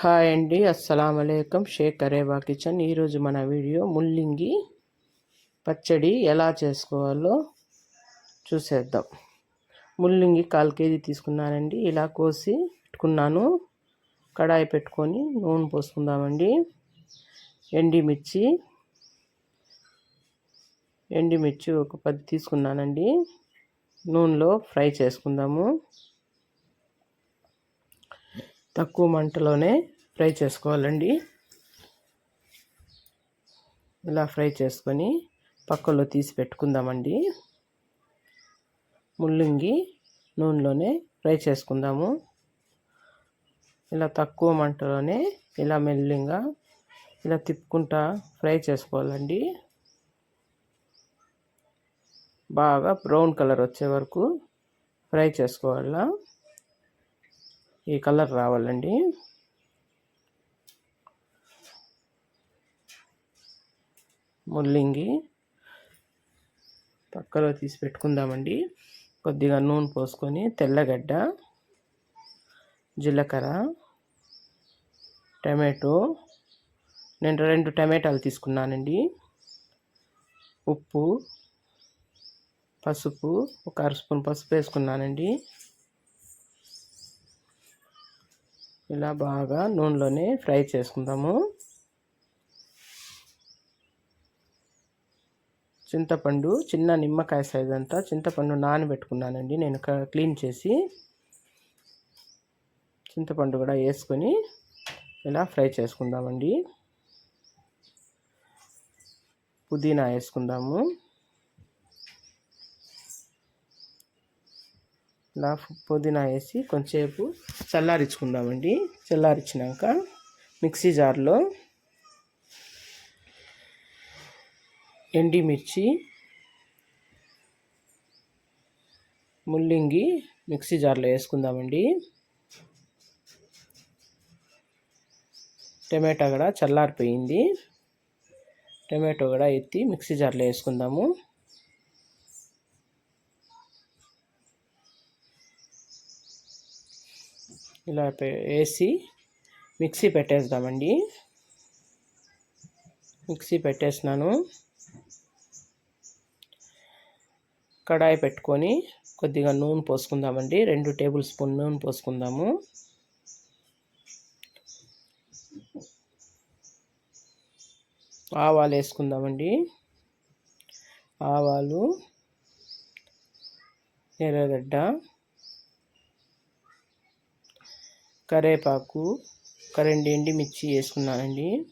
Hi అండి అస్సలం అయికం షేక్ అరేబా కిచెన్. ఈరోజు మన వీడియో ముల్లింగి పచ్చడి ఎలా చేసుకోవాలో చూసేద్దాం. ముల్లింగి కాల్ కేజీ తీసుకున్నానండి ఇలా కోసి పెట్టుకున్నాను. కడాయి పెట్టుకొని నూనె పోసుకుందామండి. ఎండిమిర్చి ఎండిమిర్చి ఒక పది తీసుకున్నానండి. నూనెలో ఫ్రై చేసుకుందాము. తక్కువ మంటలోనే ఫ్రై చేసుకోవాలండి. ఇలా ఫ్రై చేసుకొని పక్కలో తీసి పెట్టుకుందామండి. ముల్లింగి నూనెలోనే ఫ్రై చేసుకుందాము. ఇలా తక్కువ మంటలోనే ఇలా మెల్లింగా ఇలా తిప్పుకుంటా ఫ్రై చేసుకోవాలండి. బాగా బ్రౌన్ కలర్ వచ్చే వరకు ఫ్రై చేసుకోవాలా? ఈ కలర్ రావాలండి. ముల్లింగి పక్కలో తీసి పెట్టుకుందామండి. కొద్దిగా నూనె పోసుకొని తెల్లగడ్డ జీలకర్ర టమాటో నేను రెండు టమాటాలు తీసుకున్నానండి. ఉప్పు పసుపు ఒక అర స్పూన్ పసుపు వేసుకున్నానండి. ఇలా బాగా నూనెలోనే ఫ్రై చేసుకుందాము. చింతపండు చిన్న నిమ్మకాయ సైజ్ అంతా చింతపండు నానబెట్టుకున్నానండి. నేను క్లీన్ చేసి చింతపండు కూడా వేసుకొని ఇలా ఫ్రై చేసుకుందామండి. పుదీనా వేసుకుందాము. ఇలా పుదీనా వేసి కొంచెంసేపు చల్లారించుకుందామండి చల్లారించినాక మిక్సీ జార్లో ఎండిమిర్చి ముల్లింగి మిక్సీ జార్లో వేసుకుందామండి. టమాటా కూడా చల్లారిపోయింది. టమాటో కూడా ఎత్తి మిక్సీ జార్లో వేసుకుందాము. ఇలా వేసి మిక్సీ పెట్టేద్దామండి. మిక్సీ పెట్టేసినాను. కడాయి పెట్టుకొని కొద్దిగా నూనె పోసుకుందామండి. రెండు టేబుల్ స్పూన్ నూనె పోసుకుందాము. ఆవాలు వేసుకుందామండి. ఆవాలు ఎర్రగడ్డ కరేపాకు ఒక రెండు ఎండిమిర్చి వేసుకున్నానండి.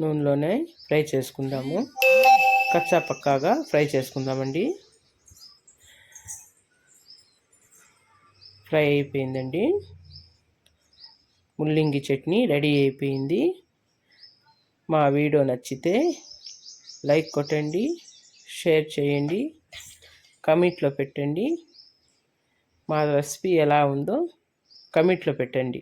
నూనెలోనే ఫ్రై చేసుకుందాము. కచ్చా పక్కాగా ఫ్రై చేసుకుందామండి. ఫ్రై అయిపోయిందండి. ముల్లింగి చట్నీ రెడీ అయిపోయింది. మా వీడియో నచ్చితే లైక్ కొట్టండి షేర్ చేయండి కమెంట్లో పెట్టండి. మా రెసిపీ ఎలా ఉందో కమెంట్లో పెట్టండి.